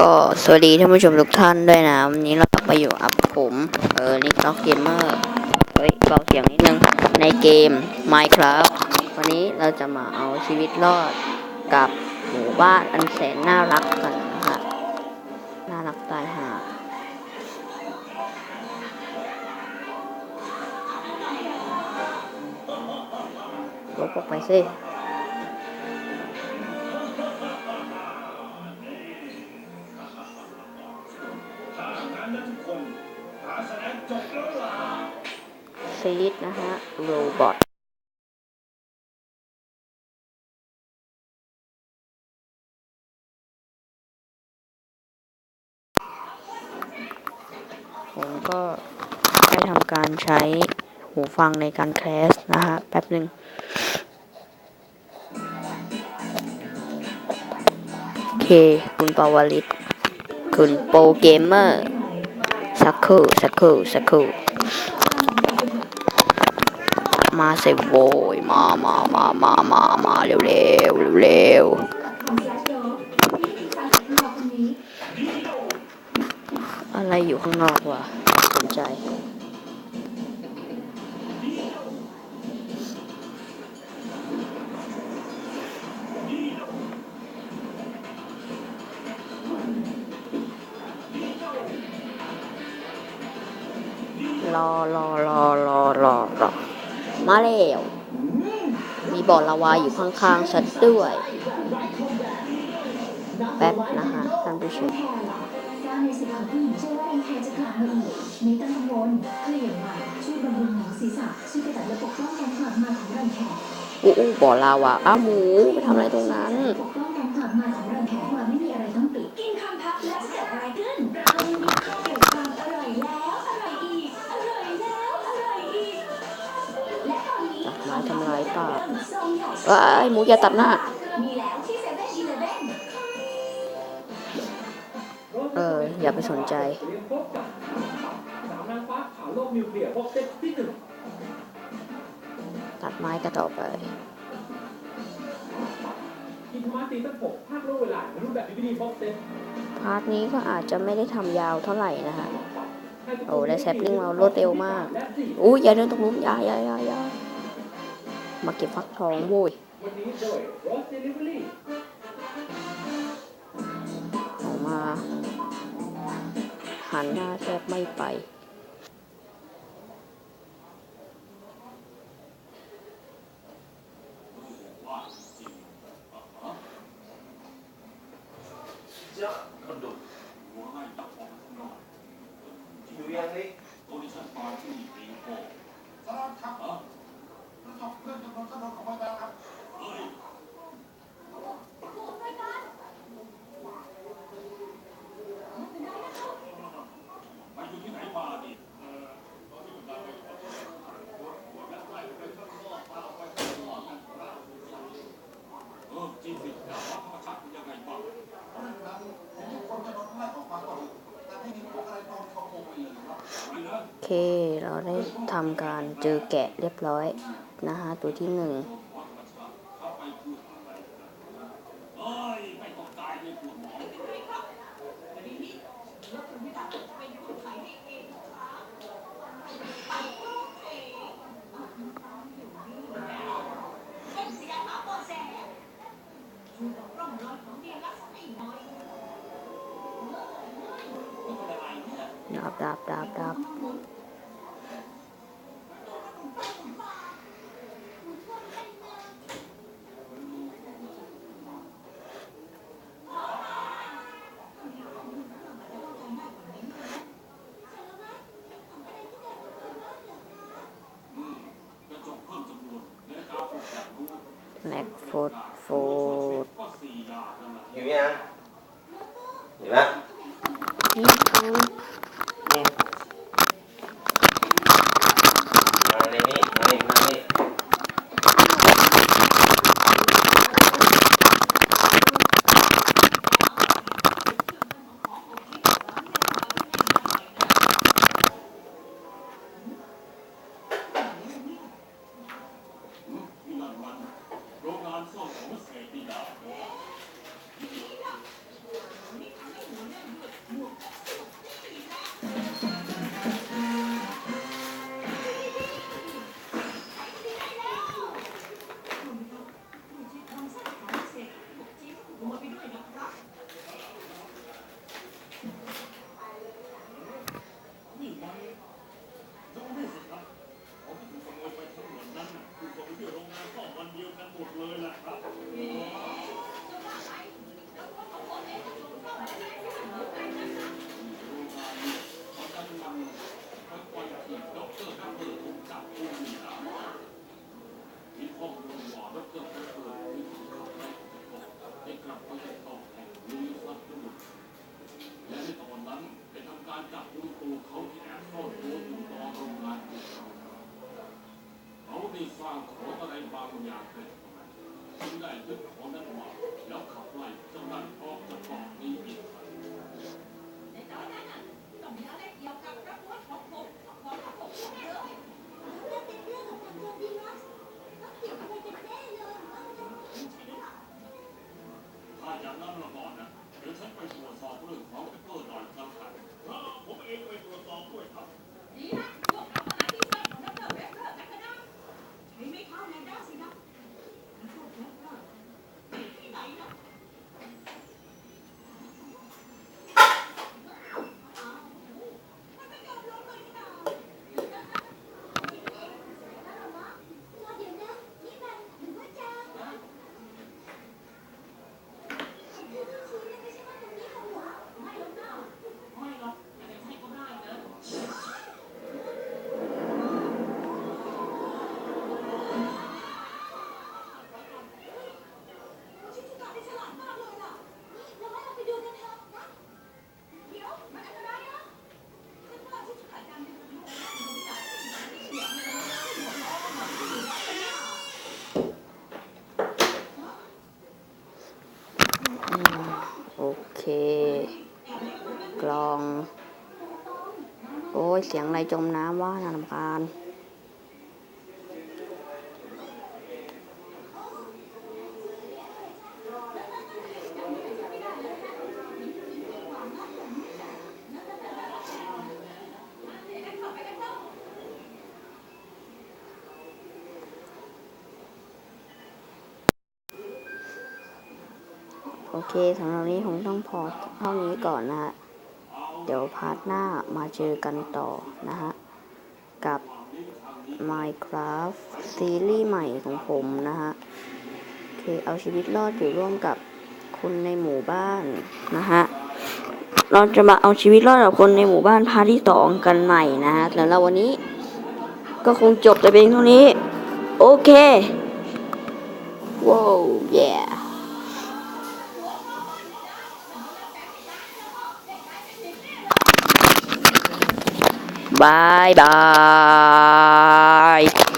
ก็สวัสดีท่านผู้ชมทุกท่านด้วยนะ วันนี้เรากลับมาอยู่กับผมเออนิกล็อกเกมเมอร์เฮ้ยเบาเสียงนิดนึง ในเกม Minecraft วันนี้เราจะมาเอาชีวิตรอดกับหมู่บ้านอันแสนน่ารักกันนะคะน่ารักตายห่าลบออกไปสิ ซีดนะฮะโรบอทผมก็ได้ทำการใช้หูฟังในการแคสนะฮะแป๊บหนึ่งโอเค คุณปาวลิต คุณโปรเกมเมอร์ สักครู่สักครู่สักครู่มาเสโวยมามามามามามาเร็วเร็วเร็วเร็วอะไรอยู่ข้างนอกวะสนใจ รอรอรอรอรอรอมาแล้วมีบ่อลาวาอยู่ข้างๆฉันด้วย แป๊บนะฮะท่านผู้ชมสร้างในสิทธิ์ของผู้หญิงเชื่อว่ารังแคจะกลับมาอีกไม่ต้องกังวลเคลียร์มาช่วยบำรุงหนังศีรษะช่วยกระจัดและปกป้องการกลับมาของรังแคอู้บ่อลาวาอ้าวหมูไปทำอะไรตรงนั้น อนนี้ตัดไม้ทำลายป่าว้ายหมูอย่าตัดหน้า เออ อย่าไปสนใจเตรียมพบกับสามนางฟ้าข่าวโลกนิวเคลียร์บ็อกเซตที่หนึ่งตัดไม้ก็ต่อไปพาร์ทนี้ก็อาจจะไม่ได้ทำยาวเท่าไหร่นะคะโอ้ได้แซปลิงมารวดเร็วมากอู้อย่าเดินตรงนู้นอย่าอย่าอย่าอย่า มาเก็บฟักทองโว้ยออกมาหันหน้าแทบไม่ไป เค เราได้ทำการเจอแกะเรียบร้อยนะฮะตัวที่หนึ่ง ดาบดาบดาบดาบแม็กโฟดโฟดอยู่ยังเห็นไหมนี่คือ เขาได้สร้างของอะไรบางอย่างขึ้นมาจึงได้ยึดของนั้นมาแล้วขับไล่เจ้านั้นออกจากเกาะนี้อีกครั้งในตอนนั้นน่ะต้องมีอะไรเกี่ยวกับรถรถของผมของ เค กลอง โอ้ยเสียงอะไรจมน้ำว่าน่ารำคาญ เคสำหรับวันนี้ผมต้องพอเท่านี้ก่อนนะฮะ เดี๋ยวพาร์ทหน้ามาเจอกันต่อนะฮะ กับ Minecraft ซีรีส์ใหม่ของผมนะฮะ โอเค เอาชีวิตรอดอยู่ร่วมกับคนในหมู่บ้านนะฮะ เราจะมาเอาชีวิตรอดกับคนในหมู่บ้านพาร์ทที่สองกันใหม่นะฮะแล้วเราวันนี้ก็คงจบแต่เพียงเท่านี้ โอเค ว้าว yeah บายบาย